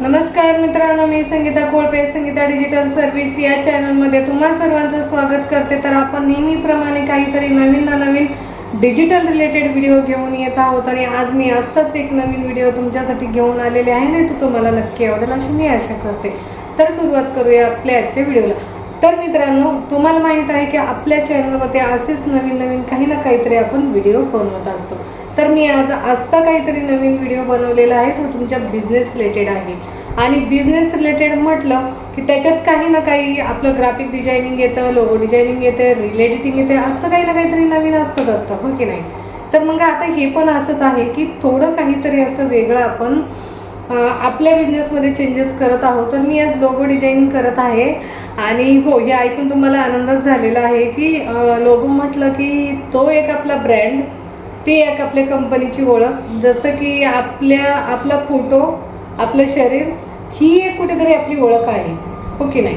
नमस्कार मित्रांनो मी संगीता कोळपे संगीता डिजिटल सर्व्हिस या चॅनलमध्ये तुम्हा सर्वांचं स्वागत करते. तर आपण नेहमीप्रमाणे काहीतरी नवीन ना नवीन डिजिटल रिलेटेड व्हिडिओ घेऊन येत आहोत आणि आज मी असंच एक नवीन व्हिडिओ तुमच्यासाठी घेऊन आलेले आहे. नाही तर तुम्हाला नक्की आवडेल अशी मी आशा करते. तर सुरुवात करूया आपल्या आजच्या व्हिडिओला तर मित्रांनो तुम्हाला माहीत आहे की आपल्या चॅनलमध्ये असेच नवीन नवीन काही ना काहीतरी आपण व्हिडिओ बनवत असतो. तर मी आज असा काहीतरी नवीन व्हिडिओ बनवलेला आहे तो तुमच्या बिझनेस रिलेटेड आहे. आणि बिझनेस रिलेटेड म्हटलं की त्याच्यात काही ना काही आपलं ग्राफिक डिझायनिंग येतं लोगो डिझायनिंग येते रील एडिटिंग येते असं काही ना काहीतरी नवीन असतंच असतं हो की नाही? तर मग आता हे पण असंच आहे की थोडं काहीतरी असं वेगळं आपण आपल्या बिझनेसमध्ये चेंजेस करत आहोत. तर मी आज लोगो डिझाईन करत आहे. आणि हो हे ऐकून तुम्हाला आनंदच झालेला आहे की लोगो म्हटलं की तो एक आपला ब्रँड ती एक आपल्या कंपनीची ओळख. जसं की आपल्या आपला फोटो आपलं शरीर ही एक कुठेतरी आपली ओळख आहे. हो की नाही?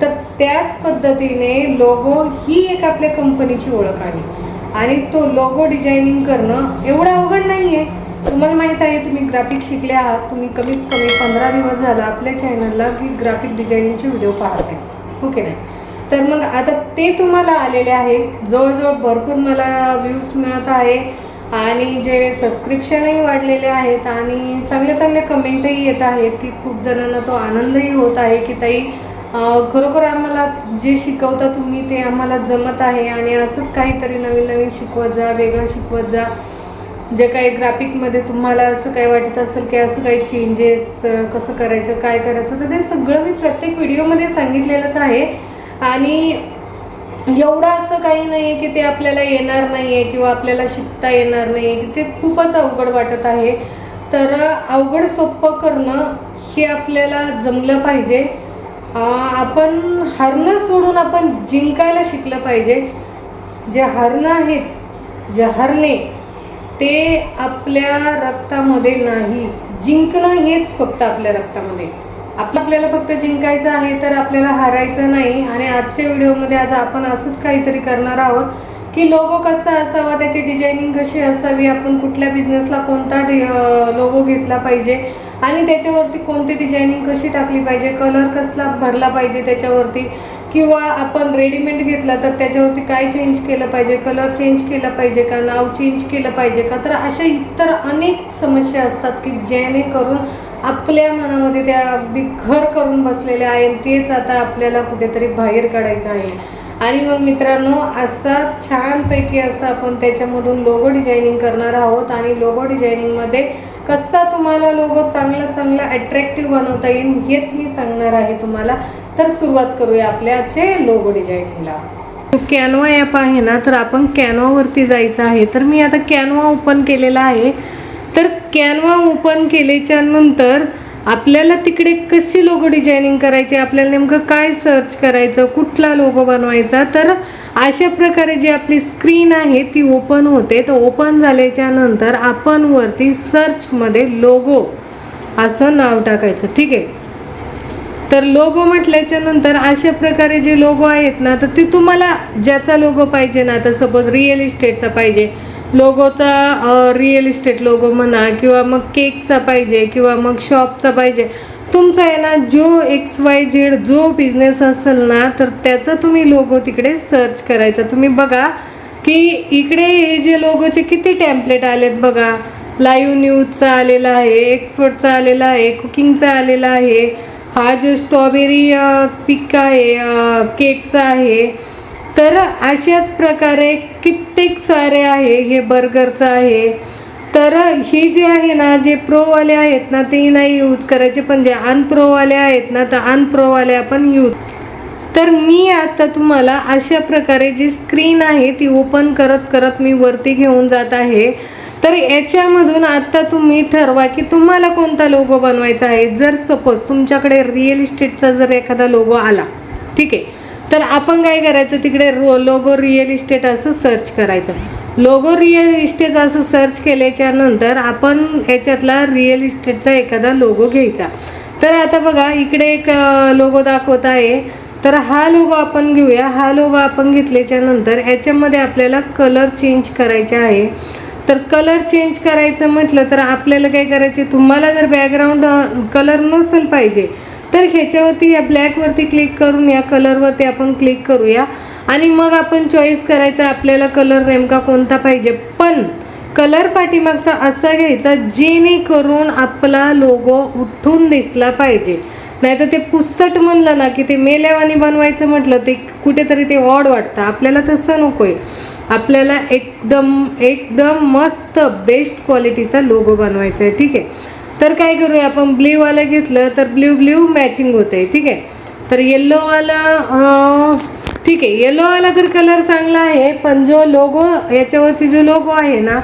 तर त्याच पद्धतीने लोगो ही एक आपल्या कंपनीची ओळख आहे. आणि तो लोगो डिझायनिंग करणं एवढं अवघड नाही आहे तुम्हाला माहीत आहे तुम्ही ग्राफिक शिकले आहात तुम्ही कमीत कमी पंधरा दिवस झाला आपल्या चॅनलला की ग्राफिक डिझायनिंगचे व्हिडिओ पाहताय ओके? की नाही तर मग आता ते तुम्हाला आलेले आहे. जवळजवळ भरपूर मला व्ह्यूज मिळत आहे आणि जे सबस्क्रिप्शनही वाढलेले आहेत आणि चांगले चांगले कमेंटही येत आहेत की खूप जणांना तो आनंदही होत आहे की ताई खरोखर आम्हाला जे शिकवता तुम्ही ते आम्हाला जमत आहे आणि असंच काहीतरी नवीन नवीन शिकवत जा वेगळं शिकवत जा. जे काही ग्राफिकमध्ये तुम्हाला असं काय वाटत असेल की असं काही चेंजेस कसं करायचं काय करायचं तर ते सगळं मी प्रत्येक व्हिडिओमध्ये सांगितलेलंच आहे. आणि एवढं असं काही नाही आहे की ते आपल्याला येणार नाही आहे किंवा आपल्याला शिकता येणार नाही आहे की ते खूपच अवघड वाटत आहे. तर अवघड सोपं करणं हे आपल्याला जमलं पाहिजे. आपण हरणं सोडून आपण जिंकायला शिकलं पाहिजे. जे हरणं आहेत जे हरणे ते आपल्या रक्तामध्ये नाही. जिंकणं हेच फक्त आपल्या रक्तामध्ये. आपलं आपल्याला फक्त जिंकायचं आहे तर आपल्याला हारायचं नाही. आणि आजच्या व्हिडिओमध्ये आज आपण असंच काहीतरी करणार आहोत की लोगो कसा असावा त्याची डिझायनिंग कशी असावी आपण कुठल्या बिझनेसला कोणता लोगो घेतला पाहिजे आणि त्याच्यावरती कोणती डिझायनिंग कशी टाकली पाहिजे कलर कसला भरला पाहिजे त्याच्यावरती. किंवा आपण रेडीमेड घेतला तर त्याच्यावरती काय चेंज केलं पाहिजे? कलर चेंज केला पाहिजे का? नाव चेंज केलं पाहिजे का? तर अशा इतर अनेक समस्या असतात की जेणेकरून आपल्या मनामध्ये त्या अगदी घर करून बसलेल्या आहेत. तेच आता आपल्याला कुठेतरी बाहेर काढायचं आहे. आणि मग मित्रांनो असा छानपैकी असं आपण त्याच्यामधून लोगो डिझायनिंग करणार आहोत आणि लोगो डिझायनिंगमध्ये कसा तुम्हाला लोगो चांगला चांगला अट्रॅक्टिव्ह बनवता येईल हेच मी सांगणार आहे तुम्हाला. तर सुरुवात करूया आपल्याचे लोगो डिझायनिंगला कॅनवा ॲप आहे ना तर आपण कॅनवावरती जायचं आहे. तर मी आता कॅनवा ओपन केलेला आहे. तर कॅनवा ओपन केल्याच्यानंतर आपल्याला तिकडे कशी लोगो डिझायनिंग करायची आपल्याला नेमकं काय सर्च करायचं कुठला लोगो बनवायचा तर अशा प्रकारे जी आपली स्क्रीन आहे ती ओपन होते. तर ओपन झाल्याच्यानंतर आपण वरती सर्चमध्ये लोगो असं नाव टाकायचं. ठीक आहे? तर लोगो म्हटल्याच्या नंतर अशा प्रकारे जे लोगो आहेत ना तर ते तुम्हाला ज्याचा लोगो पाहिजे ना तर सपोज रिअल इस्टेटचा पाहिजे. लोगोचा रिअल इस्टेट लोगो म्हणा किंवा मग केकचा पाहिजे किंवा मग शॉपचा पाहिजे. तुमचा आहे ना जो एक्स वाय झेड जो बिझनेस असेल ना तर त्याचा तुम्ही लोगो तिकडे सर्च करायचा. तुम्ही बघा की इकडे हे जे लोगोचे किती टॅम्पलेट आलेत बघा. लाईव्ह न्यूजचा आलेला आहे एक्सपोर्टचा आलेला आहे कुकिंगचा आलेला आहे. हा जो स्ट्रॉबेरी पिक आहे केकचा आहे तर अशाच प्रकारे कित्येक सारे आहे हे बर्गरचं आहे. तर हे जे आहे ना जे प्रोवाले आहेत ना ते नाही यूज करायचे पण जे अनप्रोवाले आहेत ना तर अनप्रोवाले आपण यूज तर मी आता तुम्हाला अशा प्रकारे जी स्क्रीन आहे ती ओपन करत करत मी वरती घेऊन जात आहे. तर याच्यामधून आत्ता तुम्ही ठरवा की तुम्हाला कोणता लोगो बनवायचा आहे. जर सपोज तुमच्याकडे रिअल इस्टेटचा जर एखादा लोगो आला ठीक आहे. तर आपण काय करायचं? तिकडे रो लोगो रिअल इस्टेट असं सर्च करायचं. लोगो रिअल इस्टेट असं सर्च केल्याच्यानंतर आपण याच्यातला रिअल इस्टेटचा एखादा लोगो घ्यायचा. तर आता बघा इकडे एक लोगो दाखवत आहे. तर हा लोगो आपण घेऊया. हा लोगो आपण घेतल्याच्या नंतर याच्यामध्ये आपल्याला कलर चेंज करायचे आहे. तर कलर चेंज करायचं म्हटलं तर आपल्याला काय करायचे तुम्हाला जर बॅकग्राऊंड कलर नसेल पाहिजे तर ह्याच्यावरती या ब्लॅकवरती क्लिक करून या कलरवरती आपण क्लिक करूया. आणि मग आपण चॉईस करायचा आपल्याला कलर नेमका कोणता पाहिजे. पण कलर पाठीमागचा असा घ्यायचा जेणेकरून आपला लोगो उठून दिसला पाहिजे. नाही तर ते पुस्तट म्हणलं ना की ते मेल्यावानी बनवायचं म्हटलं ते कुठेतरी ते ऑड वाटतं. आपल्याला तसं नको आहे आपल्याला एकदम एकदम मस्त बेस्ट क्वालिटीचा लोगो बनवायचा आहे ठीक आहे? तर काय करूया आपण? ब्ल्यूवालं घेतलं तर ब्ल्यू ब्ल्यू मॅचिंग होते ठीक आहे? तर येल्लोवाला ठीक आहे. येल्लोवाला तर कलर चांगला आहे पण जो लोगो याच्यावरती जो लोगो आहे ना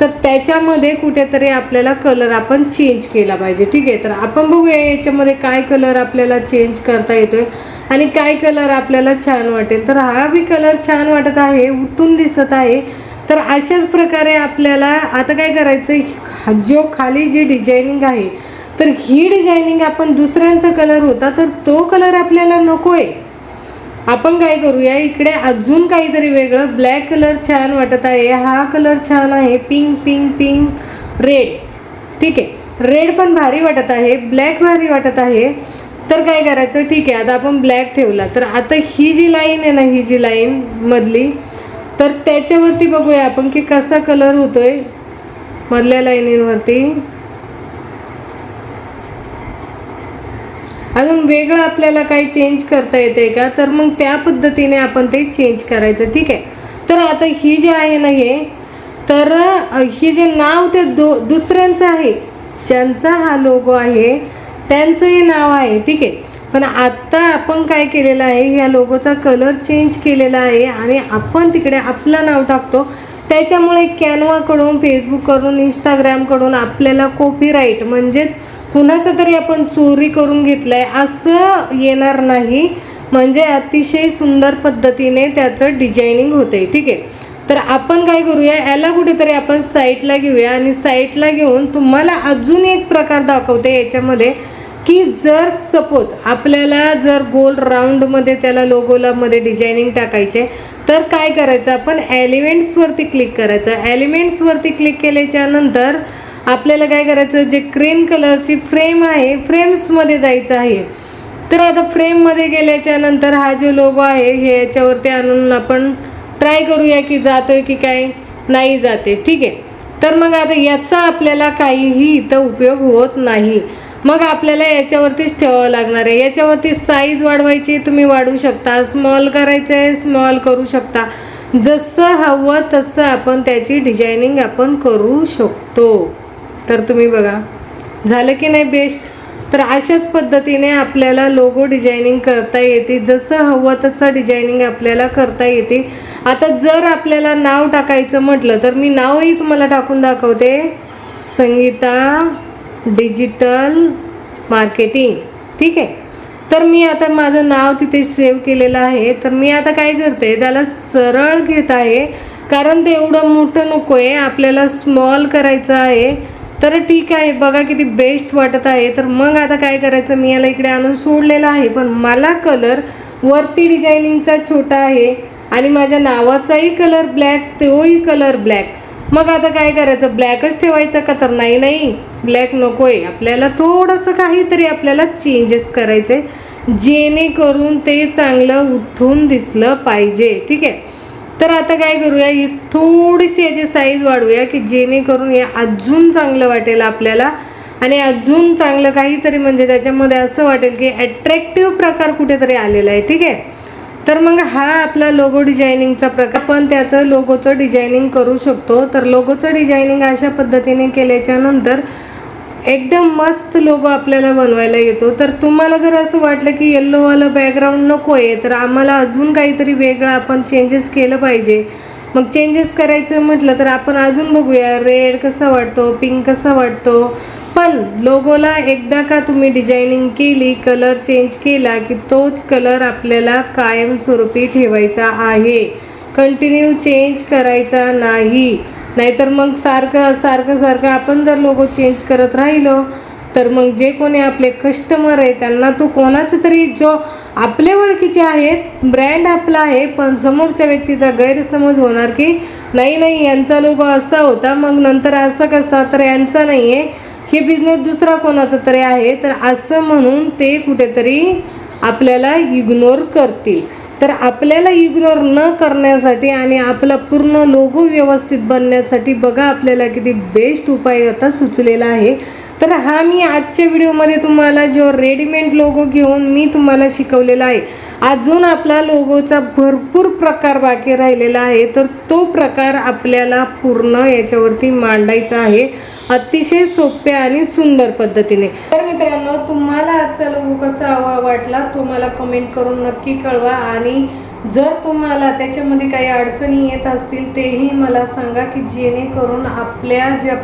तर त्याच्यामध्ये कुठेतरी आपल्याला कलर आपण चेंज केला पाहिजे. ठीक आहे? तर आपण बघूया याच्यामध्ये काय कलर आपल्याला चेंज करता येतोय आणि काय कलर आपल्याला छान वाटेल. तर हा बी कलर छान वाटत आहे उठून दिसत आहे. तर अशाच प्रकारे आपल्याला आता काय करायचं? जो खाली जी डिझायनिंग आहे तर ही डिझायनिंग आपण दुसऱ्यांचा कलर होता तर तो कलर आपल्याला नको आहे आपण काय करूया इकडे अजून काहीतरी वेगळं ब्लॅक कलर छान वाटत आहे. हा कलर छान आहे पिंक पिंक पिंक रेड ठीक आहे. रेड पण भारी वाटत आहे ब्लॅक भारी वाटत आहे. तर काय करायचं? ठीक आहे आता आपण ब्लॅक ठेवला. तर आता ही जी लाईन आहे ना ही जी लाईन मधली तर त्याच्यावरती बघूया आपण की कसा कलर होतोय मधल्या लाईनींवरती अजून वेगळं आपल्याला काही चेंज करता येते का? तर मग त्या पद्धतीने आपण ते चेंज करायचं ठीक आहे? तर आता ही जी आहे ना हे तर हे जे नाव ते दो दुसऱ्यांचं आहे. ज्यांचा हा लोगो आहे त्यांचं हे नाव आहे ठीक आहे? पण आत्ता आपण काय केलेलं आहे या लोगोचा कलर चेंज केलेला आहे आणि आपण तिकडे आपलं नाव टाकतो. त्याच्यामुळे कॅनवाकडून फेसबुककडून इंस्टाग्रामकडून आपल्याला कॉपीराईट म्हणजेच कुणाचं तरी आपण चोरी करून घेतलंय असं येणार नाही. म्हणजे अतिशय सुंदर पद्धतीने त्याचं डिझायनिंग होते ठीक आहे? तर आपण काय करूया? याला कुठेतरी आपण साईटला घेऊया आणि साईटला घेऊन तुम्हाला अजून एक प्रकार दाखवते याच्यामध्ये की जर सपोज आपल्याला जर गोल राऊंडमध्ये त्याला लोगोलामध्ये डिझायनिंग टाकायचे तर काय करायचं? आपण एलिमेंट्सवरती क्लिक करायचं. एलिमेंट्सवरती क्लिक केल्याच्यानंतर आपल्याला काय करायचं जे क्रीम कलरची फ्रेम आहे फ्रेम्समध्ये जायचं आहे. तर आता फ्रेममध्ये गेल्याच्यानंतर हा जो लोगो आहे हे याच्यावरती आणून आपण ट्राय करूया की जातोय की काय नाही जाते. ठीक आहे? तर मग आता याचा आपल्याला काहीही इथं उपयोग होत नाही. मग आपल्याला याच्यावरतीच ठेवावं लागणार आहे. याच्यावरती साईज वाढवायची तुम्ही वाढवू शकता. स्मॉल करायचं आहे स्मॉल करू शकता. जसं हवं तसं आपण त्याची डिझायनिंग आपण करू शकतो. तर तुम्ही बघा. झालं की नाही बेस्ट तर अशाच पद्धतीने आपल्याला लोगो डिझायनिंग करता येते. जसं हवं तसं डिझायनिंग आपल्याला करता येते. आता जर आपल्याला नाव टाकायचं म्हटलं तर मी नावही तुम्हाला टाकून दाखवते. संगीता डिजिटल मार्केटिंग ठीक आहे? तर मी आता माझं नाव तिथे सेव्ह केलेलं आहे. तर मी आता काय करते त्याला सरळ घेत आहे. कारण ते एवढं मोठं नको आहे आपल्याला स्मॉल करायचं आहे. तर ठीक आहे बघा किती बेस्ट वाटत आहे. तर मग आता काय करायचं? मी याला इकडे आणून सोडलेलं आहे. पण मला कलर वरती डिझायनिंगचा छोटा आहे आणि माझ्या नावाचाही कलर ब्लॅक तोही कलर ब्लॅक मग आता काय करायचं? ब्लॅकच ठेवायचं का? तर नाही नाही. ब्लॅक नको आहे आपल्याला थोडंसं काहीतरी आपल्याला चेंजेस करायचे जेणेकरून ते चांगलं उठून दिसलं पाहिजे. ठीक आहे? तर आता काय करूया ही थोडीशी याची साईज वाढवूया की जेणेकरून हे अजून चांगलं वाटेल आपल्याला. आणि अजून चांगलं काहीतरी म्हणजे त्याच्यामध्ये असं वाटेल की ॲट्रॅक्टिव्ह प्रकार कुठेतरी आलेला आहे ठीक आहे? तर मग हा आपला लोगो डिझायनिंगचा प्रकार. पण त्याचं लोगोचं डिझायनिंग करू शकतो. तर लोगोचं डिझायनिंग अशा पद्धतीने केल्याच्यानंतर एकदम मस्त लोगो आपल्याला बनवायला येतो. तर तुम्हाला जर असं वाटलं की येल्लोवालं बॅकग्राऊंड नको आहे तर आम्हाला अजून काहीतरी वेगळं आपण चेंजेस केलं पाहिजे. मग चेंजेस करायचं म्हटलं तर आपण अजून बघूया रेड कसा वाटतो पिंक कसा वाटतो. पण लोगोला एकदा का तुम्ही डिझायनिंग केली कलर चेंज केला की तोच कलर आपल्याला कायमस्वरूपी ठेवायचा आहे. कंटिन्यू चेंज करायचा नाही. नाहीतर मग सारखं सारखं सारखं आपण जर लोगो चेंज करत राहिलो तर मग जे कोणी आपले कस्टमर आहे त्यांना तो कोणाचा तरी जो आपले ओळखीचे आहेत ब्रँड आपला आहे पण समोरच्या व्यक्तीचा गैरसमज होणार की नाही नाही यांचा लोगो असा होता मग नंतर असं कसा? तर यांचा नाही आहे हे बिझनेस दुसरा कोणाचा तरी आहे तर असं म्हणून ते कुठेतरी आपल्याला इग्नोर करतील. तर आपल्याला इग्नोर न करण्यासाठी आणि आपला पूर्ण लोगो व्यवस्थित बनण्यासाठी बघा आपल्याला किती बेस्ट उपाय आता सुचलेला आहे. तर हा मी आजच्या व्हिडिओमध्ये तुम्हाला जो रेडीमेड लोगो घेऊन मी तुम्हाला शिकवलेला आहे अजून आपला लोगोचा भरपूर प्रकार बाकी राहिलेला आहे तर तो प्रकार आपल्याला पूर्ण याच्यावरती मांडायचा आहे अतिशय सोप्या आणि सुंदर पद्धतीने. तर मित्रांनो तुम्हाला आजचा लोगो कसा हवा वाटला तो मला कमेंट करून नक्की कळवा आणि जर तुम्हाला त्याच्यामध्ये काही अडचणी येत असतील तेही मला सांगा की जेणेकरून आपल्या ज्या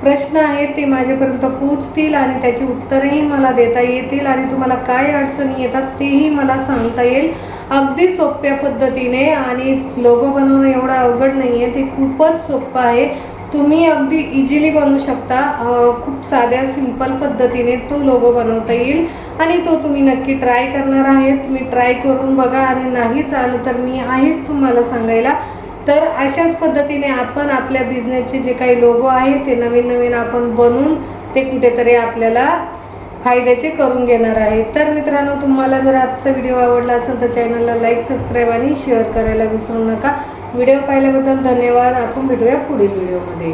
प्रश्न आहेत ते माझ्यापर्यंत पोचतील आणि त्याची उत्तरही मला देता येतील आणि तुम्हाला काय अडचणी येतात तेही मला सांगता येईल. अगदी सोप्या पद्धतीने आणि लोगो बनवणं एवढं अवघड नाही आहे ते खूपच सोपं आहे. तुम्ही अगदी इझिली बनवू शकता. खूप साध्या सिंपल पद्धतीने तो लोगो बनवता येईल आणि तो तुम्ही नक्की ट्राय करणार आहे तुम्ही ट्राय करून बघा आणि नाही आलं तर मी आहेच तुम्हाला सांगायला. तर अशाच पद्धतीने आपण आपल्या बिझनेसचे जे काही लोगो आहे ते नवीन नवीन आपण बनवून ते कुठेतरी आपल्याला फायद्याचे करून घेणार आहे. तर मित्रांनो तुम्हाला जर आजचा व्हिडिओ आवडला असेल तर चॅनलला लाईक सबस्क्राईब आणि शेअर करायला विसरू नका. व्हिडिओ पाहिल्याबद्दल धन्यवाद. आपण भेटूया पुढील व्हिडिओमध्ये